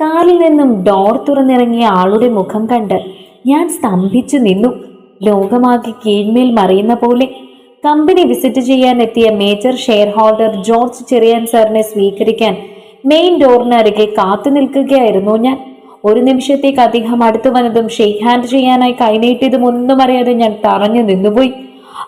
കാറിൽ നിന്നും ഡോർ തുറന്നിറങ്ങിയ ആളുടെ മുഖം കണ്ട് ഞാൻ സ്തംഭിച്ചു നിന്നു. ലോകമാകെ കീഴ്മേൽ മറിയുന്ന പോലെ കമ്പനി വിസിറ്റ് ചെയ്യാൻ എത്തിയ major shareholder George Cherian സാറിനെ സ്വീകരിക്കാൻ മെയിൻ ഡോറിനരികെ കാത്തു നിൽക്കുകയായിരുന്നു ഞാൻ. ഒരു നിമിഷത്തേക്ക് അദ്ദേഹം അടുത്തു വന്നതും ഷെയ്ക്ക് ഹാൻഡ് ചെയ്യാനായി കൈനീട്ടിയതും ഒന്നും അറിയാതെ ഞാൻ തറഞ്ഞു നിന്നുപോയി.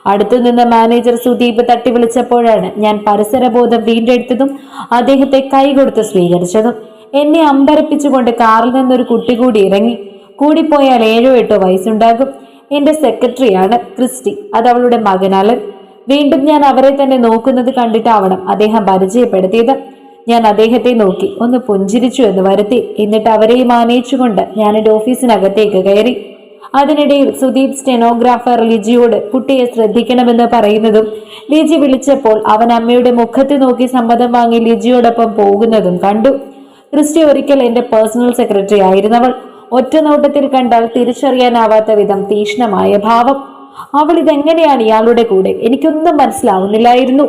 അടുത്തു നിന്ന് മാനേജർ സുദീപ് തട്ടി വിളിച്ചപ്പോഴാണ് ഞാൻ പരിസരബോധം വീണ്ടെടുത്തതും അദ്ദേഹത്തെ കൈകൊടുത്ത് സ്വീകരിച്ചതും. എന്നെ അമ്പരപ്പിച്ചുകൊണ്ട് കാറിൽ നിന്നൊരു കുട്ടി കൂടി ഇറങ്ങി. കൂടിപ്പോയാൽ ഏഴോ എട്ടോ വയസ്സുണ്ടാകും. എന്റെ സെക്രട്ടറിയാണ് ക്രിസ്റ്റി. അത് അവളുടെ മകനാലൻ വീണ്ടും ഞാൻ അവരെ തന്നെ നോക്കുന്നത് കണ്ടിട്ടാവണം അദ്ദേഹം പരിചയപ്പെടുത്തിയത്. ഞാൻ അദ്ദേഹത്തെ നോക്കി. ഒന്ന് പുഞ്ചിരിച്ചു എന്ന് വരുത്തി. എന്നിട്ട് അവരെയും ആനയിച്ചുകൊണ്ട് ഞാൻ എന്റെ ഓഫീസിനകത്തേക്ക് കയറി. അതിനിടയിൽ സുദീപ് സ്റ്റെനോഗ്രാഫർ ലിജിയോട് കുട്ടിയെ ശ്രദ്ധിക്കണമെന്ന് പറയുന്നതും ലിജി വിളിച്ചപ്പോൾ അവൻ അമ്മയുടെ മുഖത്ത് നോക്കി സമ്മതം വാങ്ങി ലിജിയോടൊപ്പം പോകുന്നതും കണ്ടു. ക്രിസ്റ്റി ഒരിക്കൽ എന്റെ പേഴ്സണൽ സെക്രട്ടറി ആയിരുന്നവൾ. ഒറ്റ നോട്ടത്തിൽ കണ്ടാൽ തിരിച്ചറിയാനാവാത്ത വിധം തീക്ഷ്ണമായ ഭാവം. അവൾ ഇതെങ്ങനെയാണ് ഇയാളുടെ കൂടെ? എനിക്കൊന്നും മനസ്സിലാവുന്നില്ലായിരുന്നു.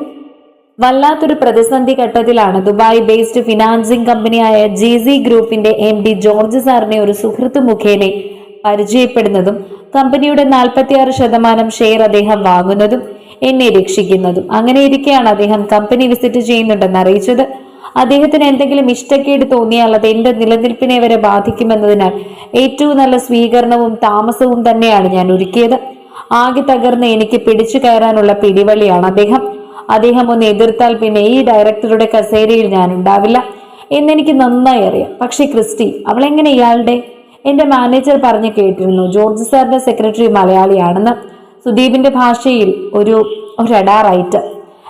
വല്ലാത്തൊരു പ്രതിസന്ധി ഘട്ടത്തിലാണ് ദുബായ് ബേസ്ഡ് ഫിനാൻസിംഗ് കമ്പനിയായ ജി സി ഗ്രൂപ്പിന്റെ എം ഡി ജോർജ് സാറിനെ ഒരു സുഹൃത്ത് മുഖേന പരിചയപ്പെടുന്നതും കമ്പനിയുടെ നാൽപ്പത്തിയാറ് ശതമാനം ഷെയർ അദ്ദേഹം വാങ്ങുന്നതും എന്നെ രക്ഷിക്കുന്നതും. അങ്ങനെ ഇരിക്കെയാണ് അദ്ദേഹം കമ്പനി വിസിറ്റ് ചെയ്യുന്നുണ്ടെന്ന് അറിയിച്ചത്. അദ്ദേഹത്തിന് എന്തെങ്കിലും ഇഷ്ടക്കേട് തോന്നിയാൽ അത് എന്റെ നിലനിൽപ്പിനെ വരെ ബാധിക്കുമെന്നതിനാൽ ഏറ്റവും നല്ല സ്വീകരണവും താമസവും തന്നെയാണ് ഞാൻ ഒരുക്കിയത്. ആകെ തകർന്ന് എനിക്ക് പിടിച്ചു കയറാനുള്ള പിടിവളിയാണ് അദ്ദേഹം. അദ്ദേഹം ഒന്ന് എതിർത്താൽ പിന്നെ ഈ ഡയറക്ടറുടെ കസേരയിൽ ഞാൻ ഉണ്ടാവില്ല. എന്നെനിക്ക് നന്നായി അറിയാം. പക്ഷേ ക്രിസ്റ്റി അവൾ എങ്ങനെ ഇയാളുടെ? എന്റെ മാനേജർ പറഞ്ഞു കേട്ടിരുന്നു. ജോർജ് സാറിന്റെ സെക്രട്ടറി മലയാളിയാണെന്ന്. സുദീപിന്റെ ഭാഷയിൽ ഒരു ഒരു അഡാറായിട്ട്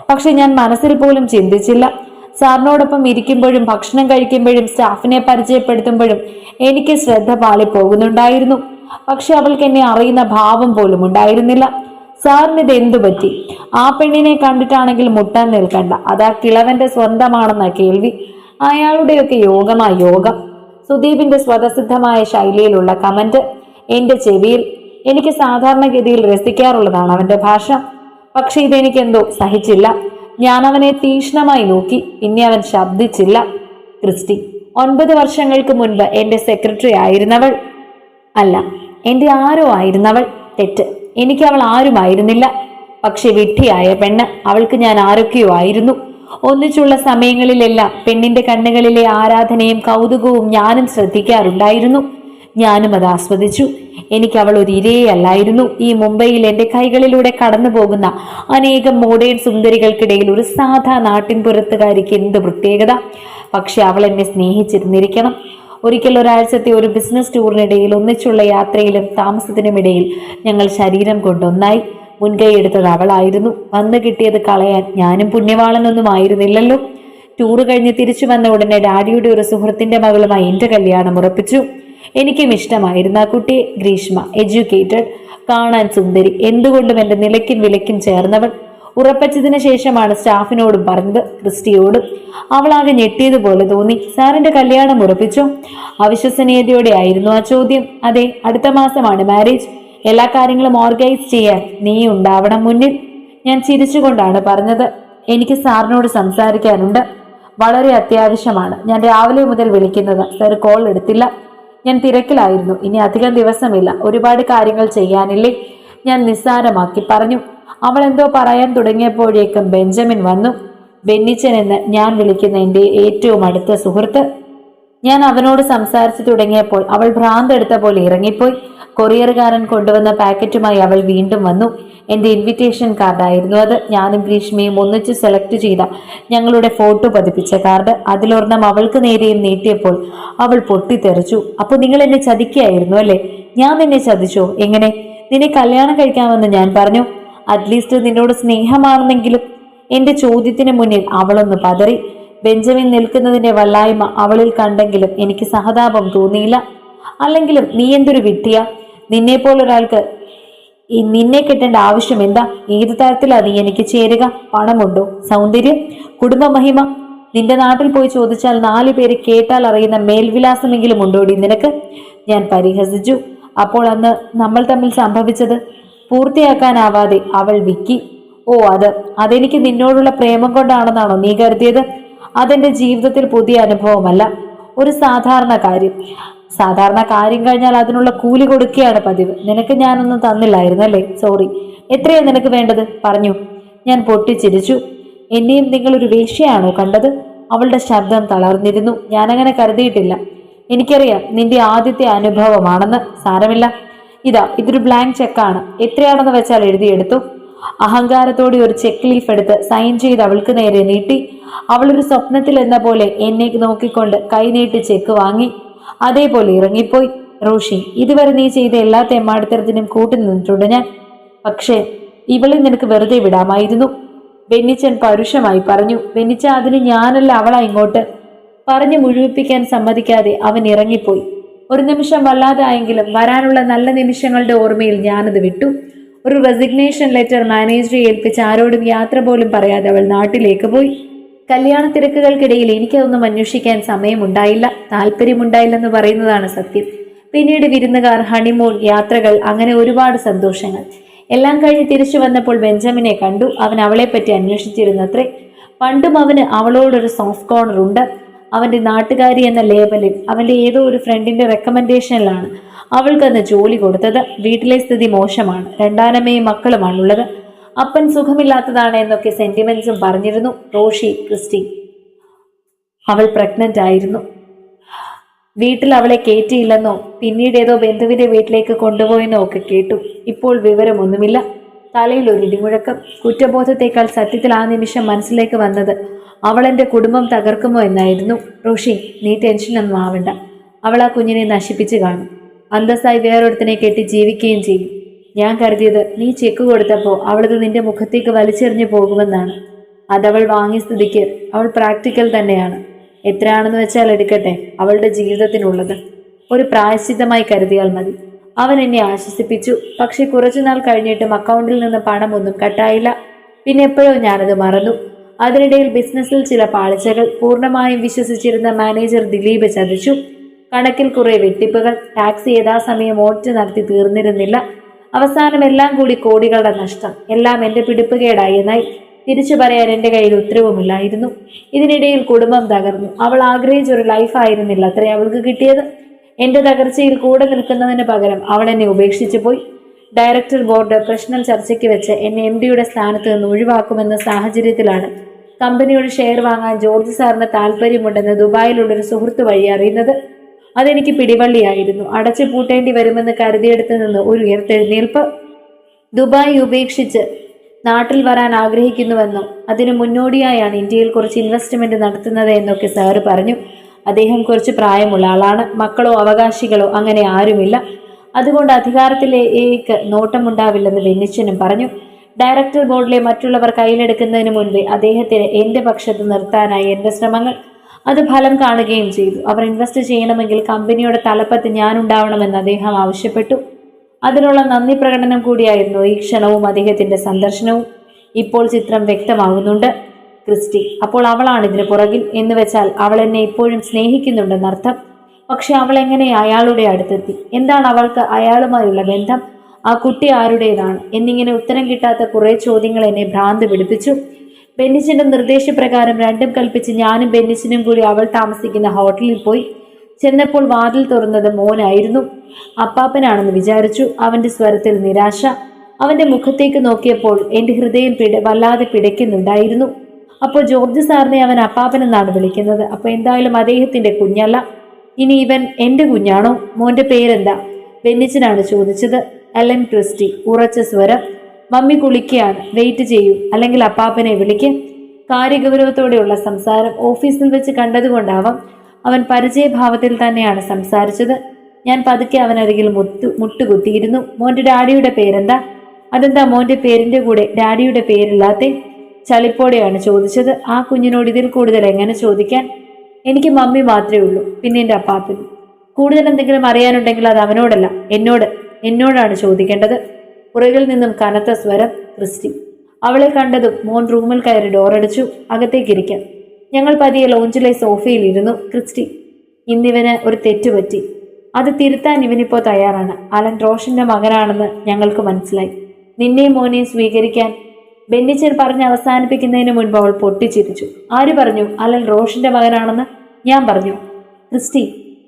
പക്ഷെ ഞാൻ മനസ്സിൽ പോലും ചിന്തിച്ചില്ല. സാറിനോടൊപ്പം ഇരിക്കുമ്പോഴും ഭക്ഷണം കഴിക്കുമ്പോഴും സ്റ്റാഫിനെ പരിചയപ്പെടുത്തുമ്പോഴും എനിക്ക് ശ്രദ്ധ പാളിപ്പോകുന്നുണ്ടായിരുന്നു. പക്ഷെ അവൾക്ക് എന്നെ അറിയുന്ന ഭാവം പോലും ഉണ്ടായിരുന്നില്ല. സാറിന് ഇത് എന്തു പറ്റി? ആ പെണ്ണിനെ കണ്ടിട്ടാണെങ്കിൽ മുട്ടാൻ നിൽക്കണ്ട. അതാ കിളവന്റെ സ്വന്തമാണെന്ന കേൾവി. അയാളുടെയൊക്കെ യോഗമാ യോഗം. സുദീപിന്റെ സ്വതസിദ്ധമായ ശൈലിയിലുള്ള കമന്റ് എന്റെ ചെവിയിൽ. എനിക്ക് സാധാരണഗതിയിൽ രസിക്കാറുള്ളതാണ് അവന്റെ ഭാഷ. പക്ഷെ ഇതെനിക്കെന്തോ സഹിച്ചില്ല. ഞാൻ അവനെ തീക്ഷ്ണമായി നോക്കി. പിന്നെ അവൻ ശബ്ദിച്ചില്ല. ക്രിസ്റ്റി ഒൻപത് വർഷങ്ങൾക്ക് മുൻപ് എന്റെ സെക്രട്ടറി ആയിരുന്നവൾ? അല്ല എന്റെ ആരോ ആയിരുന്നവൾ? തെറ്റ്. എനിക്ക് അവൾ ആരുമായിരുന്നില്ല പക്ഷെ വിഡ്ഢിയായ പെണ്ണ് അവൾക്ക് ഞാൻ ആരൊക്കെയോ ആയിരുന്നു. ഒന്നിച്ചുള്ള സമയങ്ങളിലെല്ലാം പെണ്ണിന്റെ കണ്ണുകളിലെ ആരാധനയും കൗതുകവും ഞാനും ശ്രദ്ധിക്കാറുണ്ടായിരുന്നു. ഞാനും അത് ആസ്വദിച്ചു. എനിക്ക് അവൾ ഒരു ഇരയല്ലായിരുന്നു ഈ മുംബൈയിൽ എന്റെ കൈകളിലൂടെ കടന്നു പോകുന്ന അനേകം മോഡേൺ സുന്ദരികൾക്കിടയിൽ ഒരു സാധാ നാട്ടിൻപുറത്തുകാരിക്ക് എന്ത് പ്രത്യേകത? പക്ഷെ അവൾ എന്നെ സ്നേഹിച്ചിരുന്നിരിക്കണം. ഒരിക്കൽ ഒരാഴ്ചത്തെ ഒരു ബിസിനസ് ടൂറിനിടയിൽ ഒന്നിച്ചുള്ള യാത്രയിലും താമസത്തിനുമിടയിൽ ഞങ്ങൾ ശരീരം കൊണ്ടൊന്നായി. മുൻകൈ എടുത്തത് അവളായിരുന്നു. വന്നു കിട്ടിയത് കളയാൻ ഞാനും പുണ്യവാളനൊന്നും ആയിരുന്നില്ലല്ലോ ടൂറ് കഴിഞ്ഞ് തിരിച്ചു വന്ന ഉടനെ ഡാഡിയുടെ ഒരു സുഹൃത്തിന്റെ മകളുമായി എന്റെ കല്യാണം ഉറപ്പിച്ചു. എനിക്കും ഇഷ്ടമായിരുന്നു ആ കുട്ടിയെ ഗ്രീഷ്മ. എഡ്യൂക്കേറ്റഡ് കാണാൻ സുന്ദരി. എന്തുകൊണ്ടും എന്റെ നിലയ്ക്കും വിലയ്ക്കും ചേർന്നവൾ. ഉറപ്പിച്ചതിന് ശേഷമാണ് സ്റ്റാഫിനോടും പറഞ്ഞത്. ക്രിസ്റ്റിയോടും അവളാകെ ഞെട്ടിയതുപോലെ തോന്നി. സാറിന്റെ കല്യാണം ഉറപ്പിച്ചോ? അവിശ്വസനീയതയോടെ ആയിരുന്നു ആ ചോദ്യം. അതെ അടുത്ത മാസമാണ് മാരേജ്. എല്ലാ കാര്യങ്ങളും ഓർഗനൈസ് ചെയ്യാൻ നീ ഉണ്ടാവണം മുന്നിൽ. ഞാൻ ചിരിച്ചുകൊണ്ടാണ് പറഞ്ഞത്. എനിക്ക് സാറിനോട് സംസാരിക്കാനുണ്ട്. വളരെ അത്യാവശ്യമാണ്. ഞാൻ രാവിലെ മുതൽ വിളിക്കുന്നത്. സാർ കോൾ എടുത്തില്ല. ഞാൻ തിരക്കിലായിരുന്നു. ഇനി അധികം ദിവസമില്ല. ഒരുപാട് കാര്യങ്ങൾ ചെയ്യാനില്ലേ? ഞാൻ നിസ്സാരമാക്കി പറഞ്ഞു. അവൾ എന്തോ പറയാൻ തുടങ്ങിയപ്പോഴേക്കും ബെഞ്ചമിൻ വന്നു. ബെന്നിച്ചൻ എന്ന് ഞാൻ വിളിക്കുന്ന എന്റെ ഏറ്റവും അടുത്ത സുഹൃത്ത്. ഞാൻ അവനോട് സംസാരിച്ചു തുടങ്ങിയപ്പോൾ അവൾ ഭ്രാന്തെടുത്ത പോലെ ഇറങ്ങിപ്പോയി. കൊറിയറുകാരൻ കൊണ്ടുവന്ന പാക്കറ്റുമായി അവൾ വീണ്ടും വന്നു. എന്റെ ഇൻവിറ്റേഷൻ കാർഡായിരുന്നു അത്. ഞാനും ഗ്രീഷ്മയും ഒന്നിച്ച് സെലക്ട് ചെയ്ത ഞങ്ങളുടെ ഫോട്ടോ പതിപ്പിച്ച കാർഡ് അതിലൊരെണ്ണം അവൾക്ക് നേരെയും നീട്ടിയപ്പോൾ അവൾ പൊട്ടിത്തെറിച്ചു. അപ്പോൾ നിങ്ങൾ എന്നെ ചതിക്കുകയായിരുന്നു അല്ലേ? ഞാൻ നിന്നെ ചതിച്ചോ? എങ്ങനെ? നിന്നെ കല്യാണം കഴിക്കാമെന്ന് ഞാൻ പറഞ്ഞു. അറ്റ്ലീസ്റ്റ് നിന്നോട് സ്നേഹമാണെന്നെങ്കിലും എന്റെ ചോദ്യത്തിന് മുന്നിൽ അവളൊന്ന് പതറി. ബെഞ്ചമിൻ നിൽക്കുന്നതിന്റെ വല്ലായ്മ അവളിൽ കണ്ടെങ്കിലും എനിക്ക് സഹതാപം തോന്നിയില്ല. അല്ലെങ്കിലും നീ എന്തൊരു പോലൊരാൾക്ക് ഈ നിന്നെ കിട്ടേണ്ട ആവശ്യം എന്താ? ഏത് തരത്തിലാ നീ എനിക്ക് ചേരുക? പണമുണ്ടോ? സൗന്ദര്യം? കുടുംബ മഹിമ നിന്റെ നാട്ടിൽ പോയി ചോദിച്ചാൽ നാല് പേര് കേട്ടാൽ അറിയുന്ന മേൽവിലാസമെങ്കിലും ഉണ്ടോടി നിനക്ക്? ഞാൻ പരിഹസിച്ചു. അപ്പോൾ അന്ന് നമ്മൾ തമ്മിൽ സംഭവിച്ചത് പൂർത്തിയാക്കാനാവാതെ അവൾ വിക്കി. ഓ അത് അതെനിക്ക് നിന്നോടുള്ള പ്രേമം കൊണ്ടാണെന്നാണോ നീ കരുതിയത്? അതെന്റെ ജീവിതത്തിൽ പുതിയ അനുഭവമല്ല. ഒരു സാധാരണ കാര്യം. സാധാരണ കാര്യം കഴിഞ്ഞാൽ അതിനുള്ള കൂലി കൊടുക്കുകയാണ് പതിവ്. നിനക്ക് ഞാനൊന്നും തന്നില്ലായിരുന്നു അല്ലേ? സോറി എത്രയാണ് നിനക്ക് വേണ്ടത്? പറഞ്ഞു. ഞാൻ പൊട്ടിച്ചിരിച്ചു. എന്നെയും നിങ്ങളൊരു വേശ്യയാണോ കണ്ടത്? അവളുടെ ശബ്ദം തളർന്നിരുന്നു. ഞാനങ്ങനെ കരുതിയിട്ടില്ല. എനിക്കറിയാം നിന്റെ ആദ്യത്തെ അനുഭവമാണെന്ന്. സാരമില്ല. ഇതാ ഇതൊരു ബ്ലാങ്ക് ചെക്കാണ് എത്രയാണെന്ന് വെച്ചാൽ എഴുതിയെടുത്തു. അഹങ്കാരത്തോടെ ഒരു ചെക്ക് ലീഫ് എടുത്ത് സൈൻ ചെയ്ത് അവൾക്ക് നേരെ നീട്ടി. അവളൊരു സ്വപ്നത്തിൽ എന്ന പോലെ എന്നെ നോക്കിക്കൊണ്ട് കൈ നീട്ടി ചെക്ക് വാങ്ങി. അതേപോലെ ഇറങ്ങിപ്പോയി. റോഷി ഇതുവരെ നീ ചെയ്ത എല്ലാ തെമ്മാടിത്തരത്തിനും കൂട്ടി നിന്നിട്ടുണ്ട് ഞാൻ. പക്ഷേ ഇവളെ നിനക്ക് വെറുതെ വിടാമായിരുന്നു. ബെന്നിച്ചൻ പരുഷമായി പറഞ്ഞു ബെന്നിച്ച അതിന് ഞാനല്ല അവളാ ഇങ്ങോട്ട്. പറഞ്ഞു മുഴുവിപ്പിക്കാൻ സമ്മതിക്കാതെ അവൻ ഇറങ്ങിപ്പോയി. ഒരു നിമിഷം വല്ലാതായെങ്കിലും വരാനുള്ള നല്ല നിമിഷങ്ങളുടെ ഓർമ്മയിൽ ഞാനത് വിട്ടു. ഒരു റെസിഗ്നേഷൻ ലെറ്റർ മാനേജറെ ഏൽപ്പിച്ച് ആരോടും യാത്ര പോലും പറയാതെ അവൾ നാട്ടിലേക്ക് പോയി. കല്യാണ തിരക്കുകൾക്കിടയിൽ എനിക്കതൊന്നും അന്വേഷിക്കാൻ സമയമുണ്ടായില്ല താല്പര്യമുണ്ടായില്ലെന്ന് പറയുന്നതാണ് സത്യം. പിന്നീട് വിരുന്നുകാർ ഹണിമൂൺ യാത്രകൾ അങ്ങനെ ഒരുപാട് സന്തോഷങ്ങൾ. എല്ലാം കഴിഞ്ഞ് തിരിച്ചു വന്നപ്പോൾ ബെഞ്ചമിനെ കണ്ടു. അവൻ അവളെപ്പറ്റി അന്വേഷിച്ചിരുന്നത്രേ. പണ്ടും അവന് അവളോടൊരു സോഫ്റ്റ് കോർണർ ഉണ്ട്. അവന്റെ നാട്ടുകാരി എന്ന ലേബലിൽ അവന്റെ ഏതോ ഒരു ഫ്രണ്ടിന്റെ റെക്കമെൻഡേഷനിലാണ് അവൾക്കന്ന് ജോലി കൊടുത്തത്. വീട്ടിലെ സ്ഥിതി മോശമാണ്. രണ്ടാനമ്മയും മക്കളുമാണുള്ളത്. അപ്പൻ സുഖമില്ലാത്തതാണ് എന്നൊക്കെ സെന്റിമെന്റ്സും പറഞ്ഞിരുന്നു റോഷി ക്രിസ്റ്റി. അവൾ പ്രഗ്നന്റ് ആയിരുന്നു. വീട്ടിൽ അവളെ കയറ്റിയില്ലെന്നോ പിന്നീട് ഏതോ ബന്ധുവിന്റെ വീട്ടിലേക്ക് കൊണ്ടുപോയെന്നോ ഒക്കെ കേട്ടു. ഇപ്പോൾ വിവരമൊന്നുമില്ല തലയിൽ ഒരു ഇടിമുഴക്കം. കുറ്റബോധത്തേക്കാൾ സത്യത്തിൽ ആ നിമിഷം മനസ്സിലേക്ക് വന്നത് അവൾ എന്റെ കുടുംബം തകർക്കുമോ എന്നായിരുന്നു. റോഷി നീ ടെൻഷനൊന്നും ആവണ്ട. അവൾ ആ കുഞ്ഞിനെ നശിപ്പിച്ച് കാണും. അന്തസ്സായി വേറൊരുത്തിനെ കെട്ടി ജീവിക്കുകയും ചെയ്യും. ഞാൻ കരുതിയത് നീ ചെക്ക് കൊടുത്തപ്പോൾ അവളത് നിന്റെ മുഖത്തേക്ക് വലിച്ചെറിഞ്ഞു പോകുമെന്നാണ്. അതവൾ വാങ്ങിയ സ്ഥിതിക്ക് അവൾ പ്രാക്ടിക്കൽ തന്നെയാണ്. എത്രയാണെന്ന് വെച്ചാൽ എടുക്കട്ടെ അവളുടെ ജീവിതത്തിനുള്ളത്. ഒരു പ്രായശ്ചിത്തമായി കരുതിയാൽ മതി. അവൻ എന്നെ ആശ്വസിപ്പിച്ചു. പക്ഷെ കുറച്ചുനാൾ കഴിഞ്ഞിട്ടും അക്കൗണ്ടിൽ നിന്ന് പണമൊന്നും കട്ടായില്ല. പിന്നെ എപ്പോഴോ ഞാനത് മറന്നു. അതിനിടയിൽ ബിസിനസ്സിൽ ചില പാളിച്ചകൾ പൂർണമായും വിശ്വസിച്ചിരുന്ന മാനേജർ ദിലീപ് ചതിച്ചു. കണക്കിൽ കുറെ വെട്ടിപ്പുകൾ ടാക്സി യഥാസമയം ഓട്ട് നടത്തി തീർന്നിരുന്നില്ല. അവസാനം എല്ലാം കൂടി കോടികളുടെ നഷ്ടം. എല്ലാം എന്റെ പിടിപ്പുകേടായി. എന്നായി തിരിച്ചു പറയാൻ എന്റെ കയ്യിൽ ഉത്തരവുമില്ലായിരുന്നു. ഇതിനിടയിൽ കുടുംബം തകർന്നു. അവൾ ആഗ്രഹിച്ച ഒരു ലൈഫ് ആയിരുന്നില്ല. അത്രേ അവൾക്ക് കിട്ടിയത്. എന്റെ തകർച്ചയിൽ കൂടെ നിൽക്കുന്നതിന് പകരം അവൾ എന്നെ ഉപേക്ഷിച്ചു പോയി. ഡയറക്ടർ ബോർഡ് പ്രശ്നം ചർച്ചയ്ക്ക് വെച്ച് എന്നെ എം ഡിയുടെ സ്ഥാനത്ത് നിന്ന് ഒഴിവാക്കുമെന്ന സാഹചര്യത്തിലാണ് കമ്പനിയുടെ ഷെയർ വാങ്ങാൻ ജോർജ് സാറിന് താല്പര്യമുണ്ടെന്ന് ദുബായിലുള്ളൊരു സുഹൃത്ത് വഴി അറിയുന്നത്. അതെനിക്ക് പിടിവള്ളിയായിരുന്നു. അടച്ചു പൂട്ടേണ്ടി വരുമെന്ന് കരുതിയെടുത്ത് നിന്ന് ഒരു ഉയർത്തെഴുന്നേൽപ്പ്. ദുബായ് ഉപേക്ഷിച്ച് നാട്ടിൽ വരാൻ ആഗ്രഹിക്കുന്നുവെന്നും അതിനു മുന്നോടിയായാണ് ഇന്ത്യയിൽ കുറച്ച് ഇൻവെസ്റ്റ്മെന്റ് നടത്തുന്നത് എന്നൊക്കെ സാറ് പറഞ്ഞു. അദ്ദേഹം കുറച്ച് പ്രായമുള്ള ആളാണ്. മക്കളോ അവകാശികളോ അങ്ങനെ ആരുമില്ല. അതുകൊണ്ട് അധികാരത്തിലെ അധികാരത്തിലേക്ക് നോട്ടമുണ്ടാവില്ലെന്ന് ബെന്നിച്ചനും പറഞ്ഞു. ഡയറക്ടർ ബോർഡിലെ മറ്റുള്ളവർ കയ്യിലെടുക്കുന്നതിന് മുൻപേ അദ്ദേഹത്തിന് എന്റെ പക്ഷത്ത് നിർത്താനായി എന്റെ ശ്രമങ്ങൾ. അത് ഫലം കാണുകയും ചെയ്തു. അവർ ഇൻവെസ്റ്റ് ചെയ്യണമെങ്കിൽ കമ്പനിയുടെ തലപ്പത്ത് ഞാൻ ഉണ്ടാവണമെന്ന് അദ്ദേഹം ആവശ്യപ്പെട്ടു. അതിനുള്ള നന്ദി പ്രകടനം കൂടിയായിരുന്നു ഈ ക്ഷണവും അദ്ദേഹത്തിന്റെ സന്ദർശനവും. ഇപ്പോൾ ചിത്രം വ്യക്തമാകുന്നുണ്ട്. ക്രിസ്റ്റി അപ്പോൾ അവളാണ് ഇതിന് പുറകിൽ എന്ന് വെച്ചാൽ അവൾ എന്നെ ഇപ്പോഴും സ്നേഹിക്കുന്നുണ്ടെന്നർത്ഥം പക്ഷെ അവൾ എങ്ങനെ അയാളുടെ അടുത്തെത്തി? എന്താണ് അവൾക്ക് അയാളുമായുള്ള ബന്ധം? ആ കുട്ടി ആരുടേതാണ്? എന്നിങ്ങനെ ഉത്തരം കിട്ടാത്ത കുറേ ചോദ്യങ്ങൾ എന്നെ ഭ്രാന്ത് പിടിപ്പിച്ചു. ബെന്നിച്ചിന്റെ നിർദ്ദേശപ്രകാരം രണ്ടും കൽപ്പിച്ച് ഞാനും ബെന്നിസിനും കൂടി അവൾ താമസിക്കുന്ന ഹോട്ടലിൽ പോയി. ചെന്നപ്പോൾ വാതിൽ തുറന്നത് മോനായിരുന്നു. അപ്പാപ്പനാണെന്ന് വിചാരിച്ചു. അവന്റെ സ്വരത്തിൽ നിരാശ. അവന്റെ മുഖത്തേക്ക് നോക്കിയപ്പോൾ എന്റെ ഹൃദയം പിട വല്ലാതെ പിടയ്ക്കുന്നുണ്ടായിരുന്നു. അപ്പോൾ ജോർജ് സാറിനെ അവൻ അപ്പാപ്പൻ എന്നാണ് വിളിക്കുന്നത്. അപ്പൊ എന്തായാലും അദ്ദേഹത്തിന്റെ കുഞ്ഞല്ല. ഇനി ഇവൻ എന്റെ കുഞ്ഞാണോ? മോന്റെ പേരെന്താ? ബെന്നിച്ചനാണ് ചോദിച്ചത്. അലൻ ക്രിസ്റ്റി ഉറച്ച സ്വരം. മമ്മി കുളിക്കുകയാണ്. വെയിറ്റ് ചെയ്യൂ. അല്ലെങ്കിൽ അപ്പാപ്പനെ വിളിക്ക്. കാര്യഗൗരവത്തോടെയുള്ള സംസാരം ഓഫീസിൽ വെച്ച് കണ്ടതുകൊണ്ടാവാം അവൻ പരിചയഭാവത്തിൽ തന്നെയാണ് സംസാരിച്ചത്. ഞാൻ പതുക്കെ അവനരികിൽ മുത്തു മുട്ടുകുത്തിയിരുന്നു. മോന്റെ ഡാഡിയുടെ പേരെന്താ? അതെന്താ മോന്റെ പേരിന്റെ കൂടെ ഡാഡിയുടെ പേരില്ലാത്തെ? ചളിപ്പോടെയാണ് ചോദിച്ചത്. ആ കുഞ്ഞിനോട് ഇതിൽ കൂടുതൽ എങ്ങനെ ചോദിക്കാൻ? എനിക്ക് മമ്മി മാത്രമേ ഉള്ളൂ പിന്നെ എന്റെ അപ്പാപ്പനും കൂടുതൽ എന്തെങ്കിലും അറിയാനുണ്ടെങ്കിൽ അത് അവനോടല്ല എന്നോട് എന്നോടാണ് ചോദിക്കേണ്ടത്. പുറകിൽ നിന്നും കനത്ത സ്വരം ക്രിസ്റ്റി. അവളെ കണ്ടതും മോൻ റൂമിൽ കയറി ഡോറടിച്ചു അകത്തേക്കിരിക്കാം ഞങ്ങൾ പതിയെ ലോഞ്ചിലെ സോഫയിൽ ഇരുന്നു ക്രിസ്റ്റി. ഇന്നിവന് ഒരു തെറ്റുപറ്റി അത് തിരുത്താൻ ഇവനിപ്പോ തയ്യാറാണ്. അലൻ റോഷന്റെ മകനാണെന്ന് ഞങ്ങൾക്ക് മനസ്സിലായി. നിന്നെയും മോനെയും സ്വീകരിക്കാൻ. ബെന്നിച്ചൻ പറഞ്ഞ് അവസാനിപ്പിക്കുന്നതിന് മുൻപ് അവൾ പൊട്ടിച്ചിരിച്ചു. ആര് പറഞ്ഞു? അലൻ റോഷന്റെ മകനാണെന്ന് ഞാൻ പറഞ്ഞു. ക്രിസ്റ്റി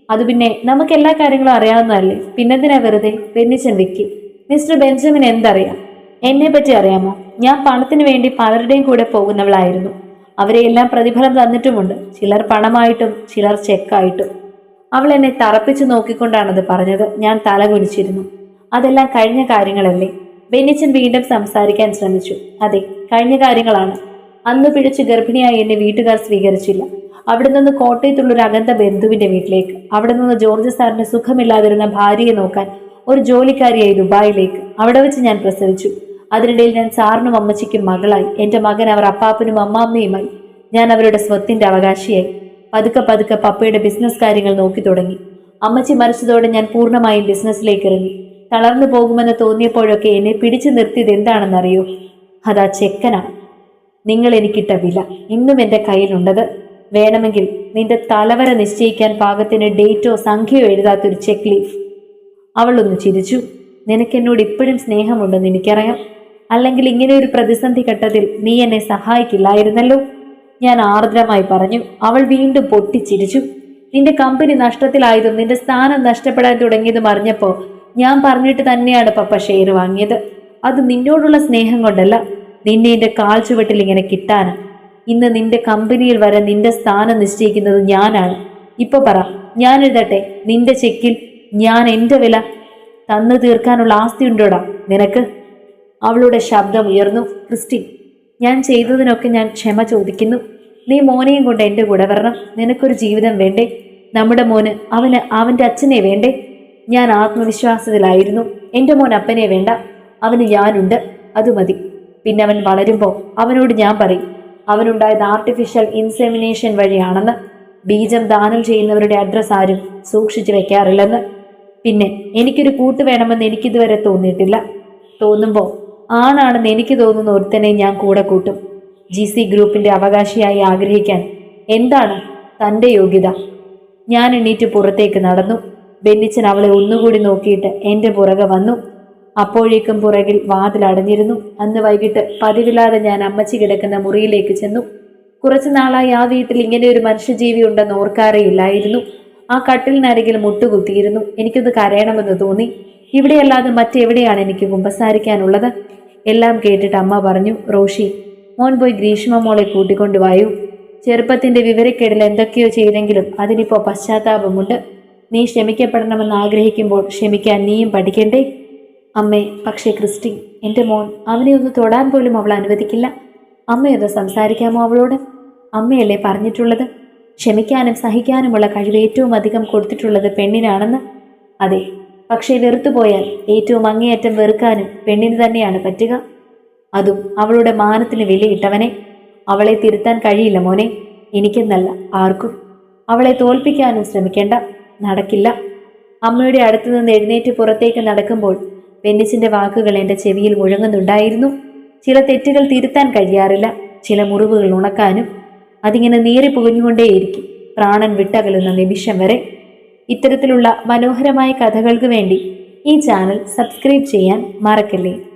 അത് പിന്നെ നമുക്ക് എല്ലാ കാര്യങ്ങളും അറിയാവുന്നതല്ലേ? പിന്നെന്തിനാ വെറുതെ? ബെന്നിച്ചൻ വിക്കി. മിസ്റ്റർ ബെഞ്ചമിൻ എന്തറിയാം? എന്നെ പറ്റി അറിയാമോ? ഞാൻ പണത്തിന് വേണ്ടി പലരുടെയും കൂടെ പോകുന്നവളായിരുന്നു. അവരെ എല്ലാം പ്രതിഫലം തന്നിട്ടുമുണ്ട്. ചിലർ പണമായിട്ടും ചിലർ ചെക്കായിട്ടും. അവൾ എന്നെ തറപ്പിച്ചു നോക്കിക്കൊണ്ടാണത് പറഞ്ഞത്. ഞാൻ തലകുനിച്ചിരുന്നു അതെല്ലാം കഴിഞ്ഞ കാര്യങ്ങളല്ലേ? ബെന്നിച്ചൻ വീണ്ടും സംസാരിക്കാൻ ശ്രമിച്ചു. അതെ കഴിഞ്ഞ കാര്യങ്ങളാണ്. അന്ന് പിടിച്ച് ഗർഭിണിയായി എന്നെ വീട്ടുകാർ സ്വീകരിച്ചില്ല. അവിടെ നിന്ന് കോട്ടയത്തുള്ള ഒരു അകന്ത ബന്ധുവിന്റെ വീട്ടിലേക്ക്. അവിടെ നിന്ന് ജോർജ് സാറിന് സുഖമില്ലാതിരുന്ന ഭാര്യയെ നോക്കാൻ ഒരു ജോലിക്കാരിയായി ദുബായിലേക്ക്. അവിടെ വെച്ച് ഞാൻ പ്രസവിച്ചു. അതിനിടയിൽ ഞാൻ സാറിനും അമ്മച്ചിക്കും മകളായി. എന്റെ മകൻ അവർ അപ്പാപ്പനും അമ്മാമ്മയുമായി. ഞാൻ അവരുടെ സ്വത്തിന്റെ അവകാശിയായി. പതുക്കെ പതുക്കെ പപ്പയുടെ ബിസിനസ് കാര്യങ്ങൾ നോക്കി തുടങ്ങി. അമ്മച്ചി മരിച്ചതോടെ ഞാൻ പൂർണമായും ബിസിനസ്സിലേക്ക് ഇറങ്ങി. തളർന്നു പോകുമെന്ന് തോന്നിയപ്പോഴൊക്കെ എന്നെ പിടിച്ചു നിർത്തിയത് എന്താണെന്നറിയോ? അതാ ചെക്കനാണ് നിങ്ങൾ എനിക്കിട്ട വില. ഇന്നും എന്റെ കയ്യിലുണ്ടത്. വേണമെങ്കിൽ നിന്റെ തലവര നിശ്ചയിക്കാൻ പാകത്തിന് ഡേറ്റോ സംഖ്യയോ എഴുതാത്തൊരു ചെക്ക് ലീഫ്. അവളൊന്ന് ചിരിച്ചു. നിനക്ക് എന്നോട് ഇപ്പോഴും സ്നേഹമുണ്ടെന്ന് എനിക്കറിയാം. അല്ലെങ്കിൽ ഇങ്ങനെ ഒരു പ്രതിസന്ധി ഘട്ടത്തിൽ നീ എന്നെ സഹായിക്കില്ലായിരുന്നല്ലോ? ഞാൻ ആർദ്രമായി പറഞ്ഞു. അവൾ വീണ്ടും പൊട്ടിച്ചിരിച്ചു. നിന്റെ കമ്പനി നഷ്ടത്തിലായതും നിന്റെ സ്ഥാനം നഷ്ടപ്പെടാൻ തുടങ്ങിയതും അറിഞ്ഞപ്പോൾ ഞാൻ പറഞ്ഞിട്ട് തന്നെയാണ് പപ്പ ഷെയർ വാങ്ങിയത്. അത് നിന്നോടുള്ള സ്നേഹം കൊണ്ടല്ല. നിന്നെ എന്റെ കാൽ ചുവട്ടിൽ ഇങ്ങനെ കിട്ടാന്. ഇന്ന് നിന്റെ കമ്പനിയിൽ വരെ നിന്റെ സ്ഥാനം നിശ്ചയിക്കുന്നത് ഞാനാണ്. ഇപ്പൊ പറ ഞാൻ എഴുതട്ടെ നിന്റെ ചെക്കിൽ ഞാൻ എന്റെ വില തന്നു തീർക്കാനുള്ള ആസ്തി ഉണ്ടോടാ നിനക്ക്? അവളുടെ ശബ്ദം ഉയർന്നു. ക്രിസ്റ്റി ഞാൻ ചെയ്തതിനൊക്കെ ഞാൻ ക്ഷമ ചോദിക്കുന്നു. നീ മോനെയും കൊണ്ട് എന്റെ കൂടെ വരണം. നിനക്കൊരു ജീവിതം വേണ്ടേ? നമ്മുടെ മോന് അവന് അവന്റെ അച്ഛനെ വേണ്ടേ? ഞാൻ ആത്മവിശ്വാസത്തിലായിരുന്നു. എന്റെ മോൻ അപ്പനെ വേണ്ട. അവന് ഞാനുണ്ട്. അത് മതി. പിന്നെ അവൻ വളരുമ്പോൾ അവനോട് ഞാൻ പറയും. അവനുണ്ടായത് ആർട്ടിഫിഷ്യൽ ഇൻസെമിനേഷൻ വഴിയാണെന്ന്. ബീജം ദാനം ചെയ്യുന്നവരുടെ അഡ്രസ്സ് ആരും സൂക്ഷിച്ചു വെക്കാറില്ലെന്ന്. പിന്നെ എനിക്കൊരു കൂട്ട് വേണമെന്ന് എനിക്കിതുവരെ തോന്നിയിട്ടില്ല. തോന്നുമ്പോൾ ആണാണെന്ന് എനിക്ക് തോന്നുന്ന ഒരുത്തനെ ഞാൻ കൂടെ കൂട്ടും. ജി സി ഗ്രൂപ്പിന്റെ അവകാശിയായി ആഗ്രഹിക്കാൻ എന്താണ് തന്റെ യോഗ്യത? ഞാൻ എണീറ്റ് പുറത്തേക്ക് നടന്നു. ബെന്നിച്ചൻ അവളെ ഒന്നുകൂടി നോക്കിയിട്ട് എന്റെ പുറകെ വന്നു. അപ്പോഴേക്കും പുറകിൽ വാതിൽ അടഞ്ഞിരുന്നു. അന്ന് വൈകിട്ട് പതിവില്ലാതെ ഞാൻ അമ്മച്ചി കിടക്കുന്ന മുറിയിലേക്ക് ചെന്നു. കുറച്ചു നാളായി ആ വീട്ടിൽ ഇങ്ങനെ ഒരു മനുഷ്യജീവി ഉണ്ടെന്ന് ഓർക്കാറേയില്ലായിരുന്നു ആ കട്ടിലിനരികിൽ മുട്ടുകുത്തിയിരുന്നു. എനിക്കൊന്ന് കരയണമെന്ന് തോന്നി. ഇവിടെയല്ലാതെ മറ്റെവിടെയാണ് എനിക്ക് കുമ്പസാരിക്കാനുള്ളത്? എല്ലാം കേട്ടിട്ട് അമ്മ പറഞ്ഞു റോഷി മോൻ പോയി ഗ്രീഷ്മ മോളെ കൂട്ടിക്കൊണ്ടുവായു ചെറുപ്പത്തിന്റെ വിവരക്കേടിൽ എന്തൊക്കെയോ ചെയ്തെങ്കിലും അതിനിപ്പോ പശ്ചാത്താപമുണ്ട്. നീ ക്ഷമിക്കപ്പെടണമെന്ന് ആഗ്രഹിക്കുമ്പോൾ ക്ഷമിക്കാൻ നീയും പഠിക്കണ്ടേ? അമ്മേ പക്ഷേ ക്രിസ്റ്റി എന്റെ മോൻ അവനെ ഒന്ന് തൊടാൻ പോലും അവൾ അനുവദിക്കില്ല. അമ്മയൊന്ന് സംസാരിക്കാമോ അവളോട്? അമ്മയല്ലേ പറഞ്ഞിട്ടുള്ളത്? ക്ഷമിക്കാനും സഹിക്കാനുമുള്ള കഴിവ് ഏറ്റവും അധികം കൊടുത്തിട്ടുള്ളത് പെണ്ണിനാണെന്ന്? അതെ. പക്ഷേ വെറുത്തുപോയാൽ ഏറ്റവും അങ്ങേയറ്റം വെറുക്കാനും പെണ്ണിന് തന്നെയാണ് പറ്റുക. അതും അവളുടെ മാനത്തിന് വിലയിട്ടവനെ. അവളെ തിരുത്താൻ കഴിയില്ല മോനെ. എനിക്കെന്നല്ല ആർക്കും. അവളെ തോൽപ്പിക്കാനും ശ്രമിക്കേണ്ട. നടക്കില്ല. അമ്മയുടെ അടുത്തു നിന്ന് എഴുന്നേറ്റ് പുറത്തേക്ക് നടക്കുമ്പോൾ ബെന്നിച്ചിന്റെ വാക്കുകൾ എന്റെ ചെവിയിൽ മുഴങ്ങുന്നുണ്ടായിരുന്നു. ചില തെറ്റുകൾ തിരുത്താൻ കഴിയാറില്ല. ചില മുറിവുകൾ ഉണക്കാനും അതിങ്ങനെ നീറി പുകഞ്ഞുകൊണ്ടേയിരിക്കും. പ്രാണൻ വിട്ടകലുന്ന നിമിഷം വരെ ഇത്തരത്തിലുള്ള മനോഹരമായ കഥകൾക്ക് വേണ്ടി ഈ ചാനൽ സബ്സ്ക്രൈബ് ചെയ്യാൻ മറക്കല്ലേ?